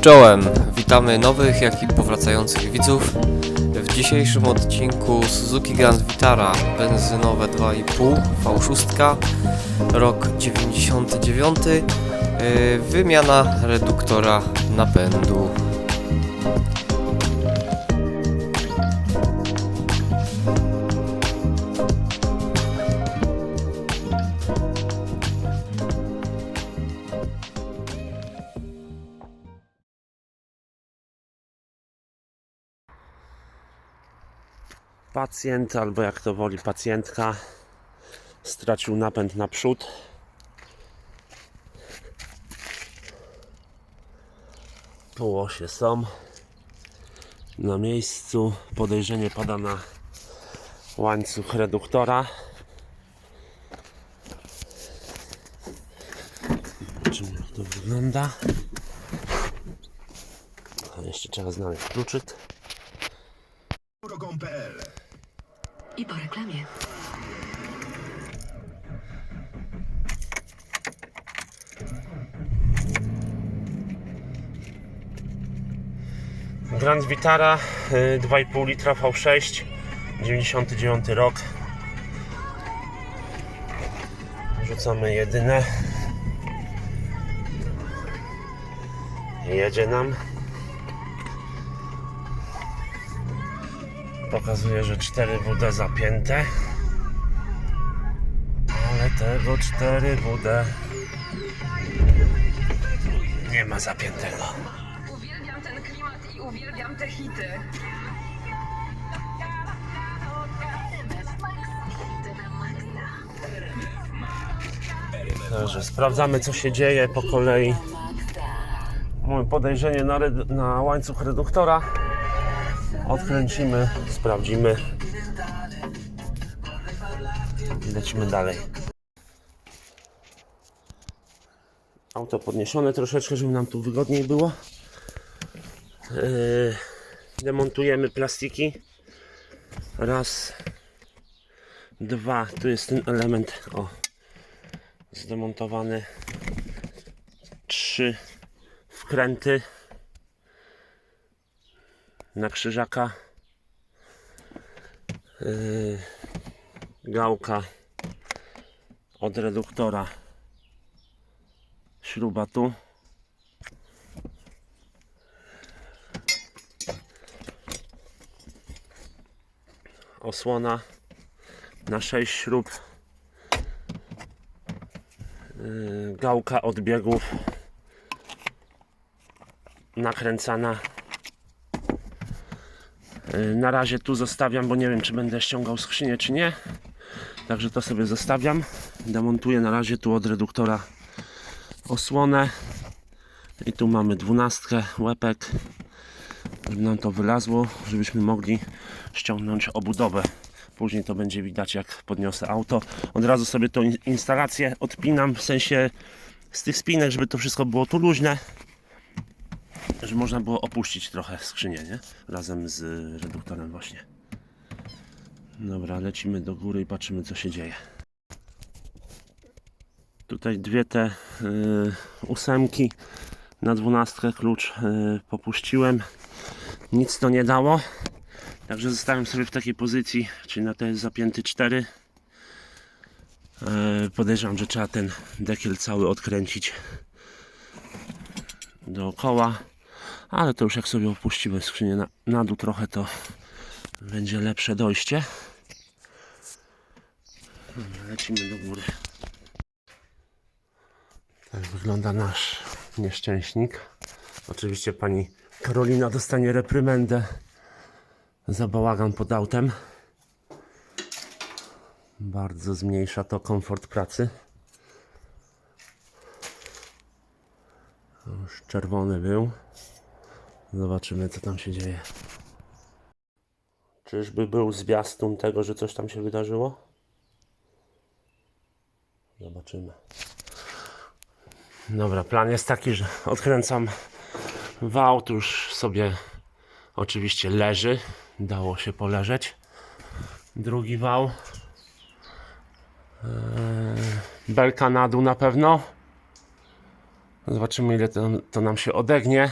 Czołem, witamy nowych, jak i powracających widzów. W dzisiejszym odcinku Suzuki Grand Vitara benzynowe 2,5 V6, rok 99, yy, wymiana reduktora napędu. Pacjent, albo jak to woli pacjentka, stracił napęd naprzód. Połosie są na miejscu. Podejrzenie pada na łańcuch reduktora. Zobaczymy jak to wygląda. A jeszcze trzeba znaleźć kluczyk. Eurocom.pl I po reklamie. Grand Vitara y, 2,5 litra V6 99 rok. Rzucamy jedynę. Jedzie nam Pokazuje, że 4 WD zapięte Ale tego 4 WD Nie ma zapiętego Uwielbiam ten klimat i uwielbiam te hity. Także sprawdzamy co się dzieje po kolei. Mamy podejrzenie na, na łańcuch reduktora. Odkręcimy, sprawdzimy. I lecimy dalej. Auto podniesione troszeczkę, żeby nam tu wygodniej było. Yy, demontujemy plastiki. Raz, dwa. Tu jest ten element. O, zdemontowany trzy wkręty na krzyżaka. Yy, gałka od reduktora. Śruba tu. Osłona na 6 śrub. Yy, gałka odbiegów nakręcana. Yy, Na razie tu zostawiam, bo nie wiem, czy będę ściągał skrzynię, czy nie. Także to sobie zostawiam. Demontuję na razie tu od reduktora osłonę. I tu mamy dwunastkę, łepek, żeby nam to wylazło, żebyśmy mogli ściągnąć obudowę. Później to będzie widać jak podniosę auto. Od razu sobie tą in- instalację odpinam, w sensie z tych spinek, żeby to wszystko było tu luźne. Żeby można było opuścić trochę skrzynię, nie? Razem z reduktorem właśnie. Dobra, lecimy do góry i patrzymy co się dzieje. Tutaj dwie te y, ósemki na dwunastkę klucz y, popuściłem. Nic to nie dało. Także zostałem sobie w takiej pozycji, czyli na jest zapięty 4. E, podejrzewam, że trzeba ten dekiel cały odkręcić dookoła. Ale to już jak sobie opuścimy skrzynię na, na dół trochę, to będzie lepsze dojście. Lecimy do góry. Tak wygląda nasz nieszczęśnik. Oczywiście pani Karolina dostanie reprymendę za bałagan pod autem. Bardzo zmniejsza to komfort pracy. Już czerwony był. Zobaczymy, co tam się dzieje. Czyżby był zwiastun tego, że coś tam się wydarzyło? Zobaczymy. Dobra, plan jest taki, że odkręcam wał, tu już sobie oczywiście leży. Dało się poleżeć. Drugi wał. Eee, belka na dół na pewno. Zobaczymy ile to, to nam się odegnie.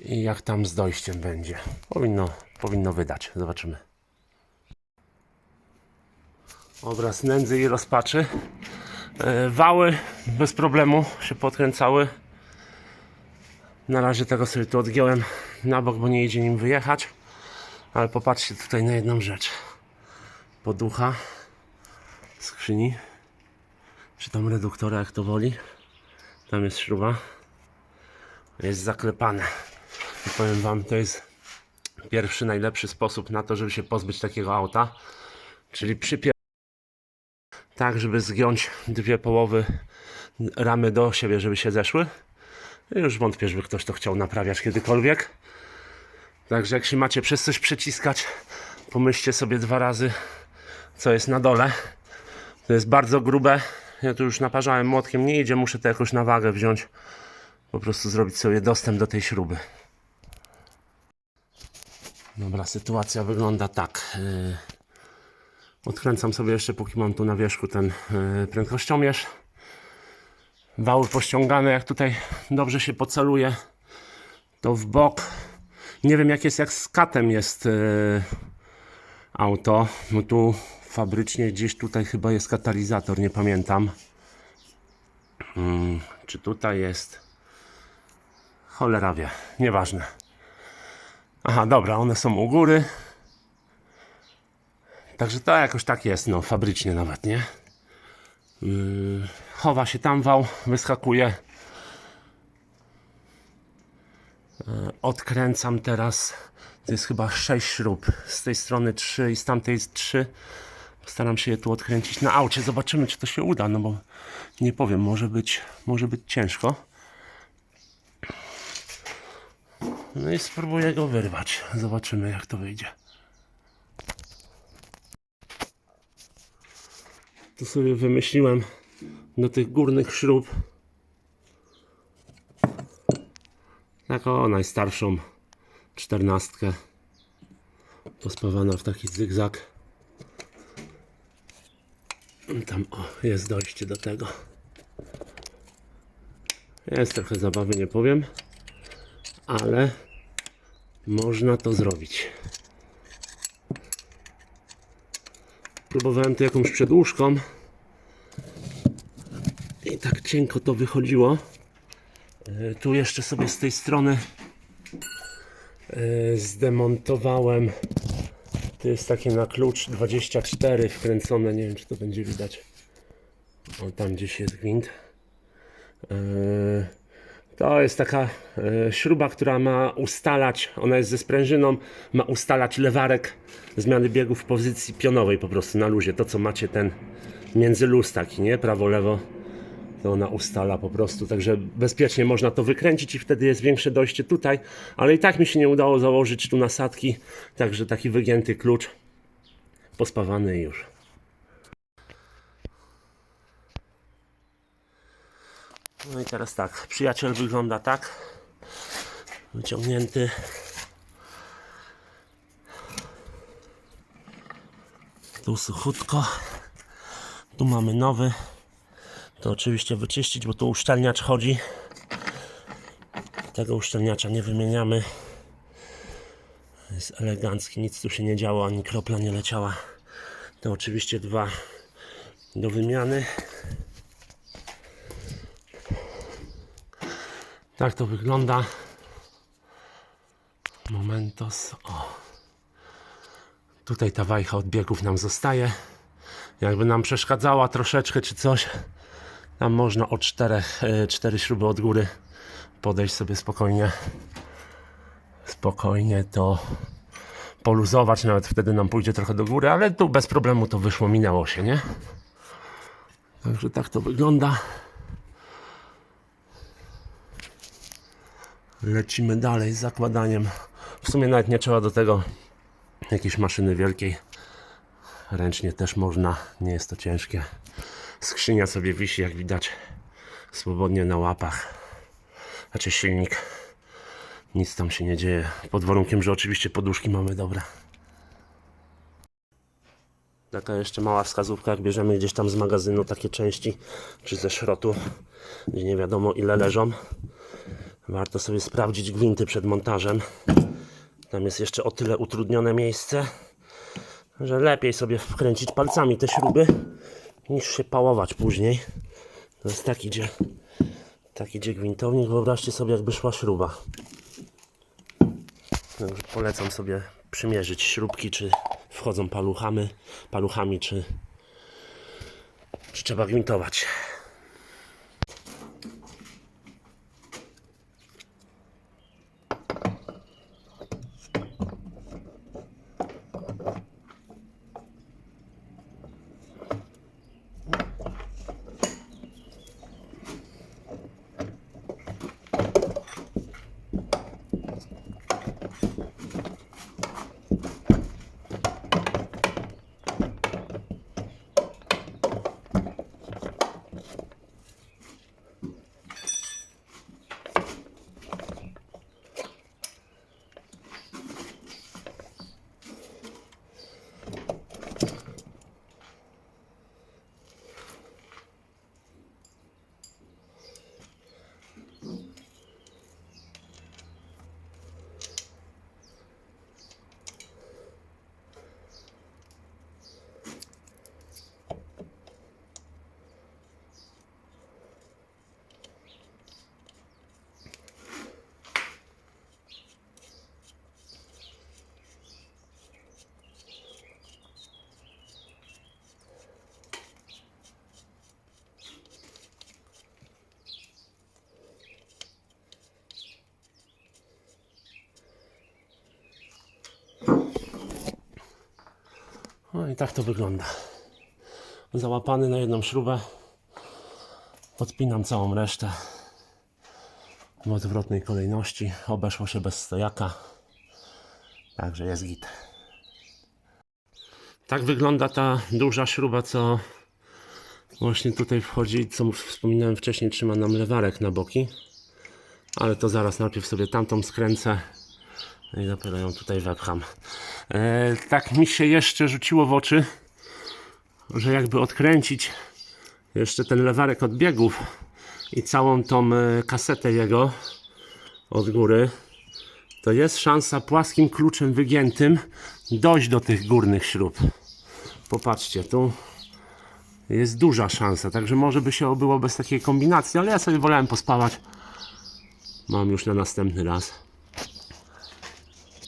I jak tam z dojściem będzie. Powinno, powinno wydać. Zobaczymy. Obraz nędzy i rozpaczy. E, Wały bez problemu się podkręcały. Na razie tego sobie tu odgiąłem na bok, bo nie idzie nim wyjechać. Ale popatrzcie tutaj na jedną rzecz. Poducha skrzyni, czy tam reduktora, jak to woli. Tam jest śruba. Jest zaklepane. I powiem Wam, to jest pierwszy, najlepszy sposób na to, żeby się pozbyć takiego auta. Czyli przypier... Tak, żeby zgiąć dwie połowy ramy do siebie, żeby się zeszły. I już wątpię, żeby ktoś to chciał naprawiać kiedykolwiek. Także jak się macie przez coś przeciskać, pomyślcie sobie dwa razy, co jest na dole. To jest bardzo grube. Ja tu już naparzałem młotkiem, nie idzie, muszę to jakoś na wagę wziąć. Po prostu zrobić sobie dostęp do tej śruby. Dobra, sytuacja wygląda tak. Yy, Odkręcam sobie jeszcze, póki mam tu na wierzchu ten yy, prędkościomierz. Wały pościągane, jak tutaj dobrze się poceluje, to w bok. Nie wiem jak jest, jak z katem jest yy, auto. No tu fabrycznie gdzieś tutaj chyba jest katalizator, nie pamiętam. Hmm, czy tutaj jest? Cholera wie, nieważne. Aha, dobra, one są u góry. Także to jakoś tak jest, no, fabrycznie nawet, nie? Yy, chowa się tam wał, wyskakuje. Yy, odkręcam teraz. To jest chyba 6 śrub. Z tej strony 3 i z tamtej 3. Postaram się je tu odkręcić na aucie. Zobaczymy, czy to się uda, no bo nie powiem, może być, może być ciężko. No i spróbuję go wyrwać. Zobaczymy, jak to wyjdzie. Tu sobie wymyśliłem do tych górnych śrub taką najstarszą czternastkę pospawana w taki zygzak. Tam o, jest dojście do tego. Jest trochę zabawy, nie powiem, ale można to zrobić. Próbowałem tu jakąś przedłużką i tak cienko to wychodziło. E, Tu jeszcze sobie z tej strony e, zdemontowałem. To jest takie na klucz 24 wkręcone. Nie wiem, czy to będzie widać. O, tam gdzieś jest gwint. E, To jest taka e, śruba, która ma ustalać, ona jest ze sprężyną, ma ustalać lewarek zmiany biegów w pozycji pionowej po prostu na luzie. To co macie ten międzyluz taki, nie? Prawo, lewo. To ona ustala po prostu, także bezpiecznie można to wykręcić i wtedy jest większe dojście tutaj, ale i tak mi się nie udało założyć tu nasadki, także taki wygięty klucz, pospawany już. No i teraz tak, przyjaciel wygląda tak, wyciągnięty. Tu suchutko, tu mamy nowy, to oczywiście wyczyścić, bo tu uszczelniacz chodzi. Tego uszczelniacza nie wymieniamy. Jest elegancki, nic tu się nie działo, ani kropla nie leciała. To oczywiście dwa do wymiany. Tak to wygląda. Momentos. O. Tutaj ta wajcha od biegów nam zostaje. Jakby nam przeszkadzała troszeczkę czy coś, tam można o czterech, cztery śruby od góry podejść sobie spokojnie. Spokojnie to poluzować, nawet wtedy nam pójdzie trochę do góry, ale tu bez problemu to wyszło, minęło się, nie? Także tak to wygląda. Lecimy dalej z zakładaniem. W sumie nawet nie trzeba do tego jakiejś maszyny wielkiej. Ręcznie też można, nie jest to ciężkie. Skrzynia sobie wisi, jak widać, swobodnie na łapach. Znaczy silnik. Nic tam się nie dzieje. Pod warunkiem, że oczywiście poduszki mamy dobre. Taka jeszcze mała wskazówka, jak bierzemy gdzieś tam z magazynu takie części, czy ze szrotu, gdzie nie wiadomo ile leżą. Warto sobie sprawdzić gwinty przed montażem. Tam jest jeszcze o tyle utrudnione miejsce, że lepiej sobie wkręcić palcami te śruby, niż się pałować później. To jest tak idzie, tak idzie gwintownik. Wyobraźcie sobie, jakby szła śruba. Także polecam sobie przymierzyć śrubki, czy wchodzą paluchami, paluchami czy, czy trzeba gwintować. No i tak to wygląda. Załapany na jedną śrubę. Podpinam całą resztę w odwrotnej kolejności. Obeszło się bez stojaka. Także jest git. Tak wygląda ta duża śruba, co właśnie tutaj wchodzi, co wspominałem wcześniej, trzyma nam lewarek na boki. Ale to zaraz najpierw sobie tamtą skręcę no i dopiero ją tutaj wepcham. E, tak mi się jeszcze rzuciło w oczy, że jakby odkręcić jeszcze ten lewarek od biegów i całą tą e, kasetę jego od góry, to jest szansa płaskim kluczem wygiętym dojść do tych górnych śrub. Popatrzcie, tu jest duża szansa, także może by się obyło bez takiej kombinacji, ale ja sobie wolałem pospawać. Mam już na następny raz.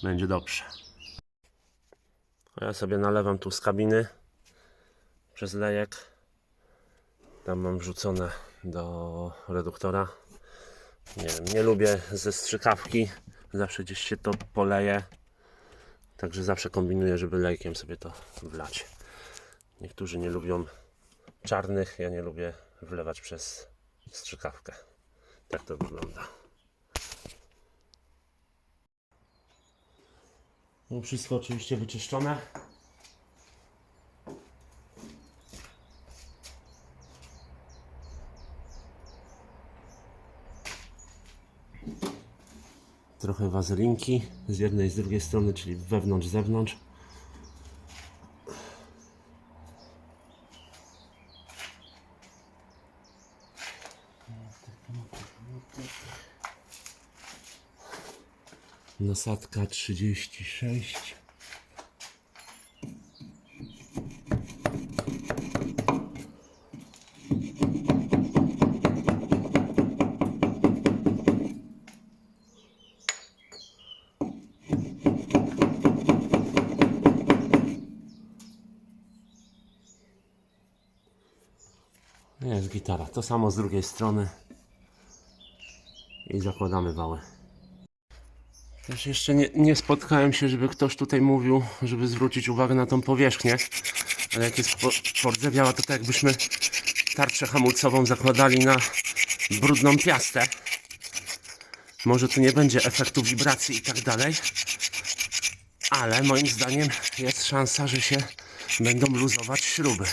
Będzie dobrze. Ja sobie nalewam tu z kabiny przez lejek. Tam mam wrzucone do reduktora. Nie wiem, nie lubię ze strzykawki. Zawsze gdzieś się to poleje. Także zawsze kombinuję, żeby lejkiem sobie to wlać. Niektórzy nie lubią czarnych, ja nie lubię wlewać przez strzykawkę. Tak to wygląda. No wszystko oczywiście wyczyszczone. Trochę wazelinki z jednej i z drugiej strony, czyli wewnątrz, zewnątrz. Nasadka 36. Jest gitara. To samo z drugiej strony. I zakładamy wały. Też jeszcze nie, nie spotkałem się, żeby ktoś tutaj mówił, żeby zwrócić uwagę na tą powierzchnię. Ale jak jest po- pordzewiała, to tak jakbyśmy tarczę hamulcową zakładali na brudną piastę. Może tu nie będzie efektu wibracji i tak dalej. Ale moim zdaniem jest szansa, że się będą luzować śruby.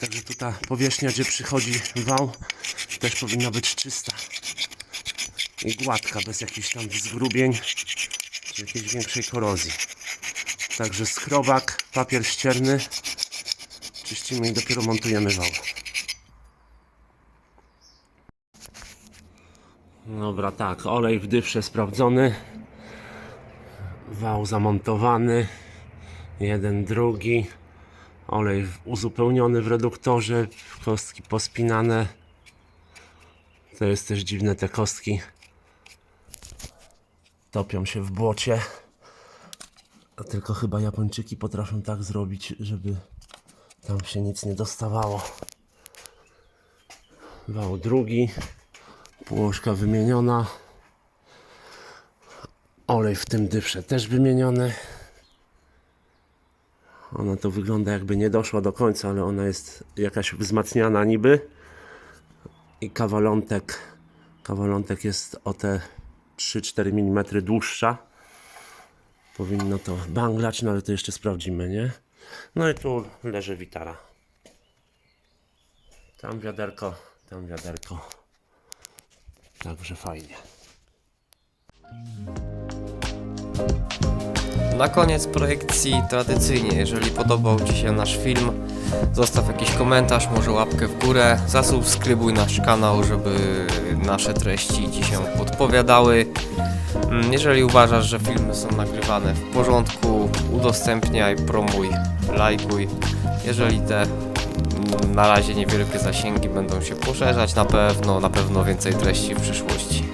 Także tu ta powierzchnia, gdzie przychodzi wał, też powinna być czysta i gładka, bez jakichś tam zgrubień czy jakiejś większej korozji. Także skrobak papier ścierny. Czyścimy i dopiero montujemy wał. Dobra, tak, olej w dyfrze sprawdzony. Wał zamontowany. Jeden, drugi. Olej uzupełniony w reduktorze. Kostki pospinane. To jest też dziwne te kostki. Topią się w błocie. A tylko chyba Japończyki potrafią tak zrobić, żeby tam się nic nie dostawało. Wał drugi. Półożka wymieniona. Olej w tym dyfrze też wymieniony. Ona to wygląda jakby nie doszła do końca, ale ona jest jakaś wzmacniana niby. I kawalątek. Kawalątek jest o te 3-4 mm dłuższa. Powinno to banglać, no ale to jeszcze sprawdzimy, nie? No i tu leży witara. Tam wiaderko, tam wiaderko. Także fajnie. Na koniec projekcji tradycyjnie, jeżeli podobał Ci się nasz film, zostaw jakiś komentarz, może łapkę w górę, zasubskrybuj nasz kanał, żeby nasze treści Ci się podpowiadały. Mm, Jeżeli uważasz, że filmy są nagrywane w porządku, udostępniaj, promuj, lajkuj. Jeżeli te mm, na razie niewielkie zasięgi będą się poszerzać, na pewno, na pewno więcej treści w przyszłości.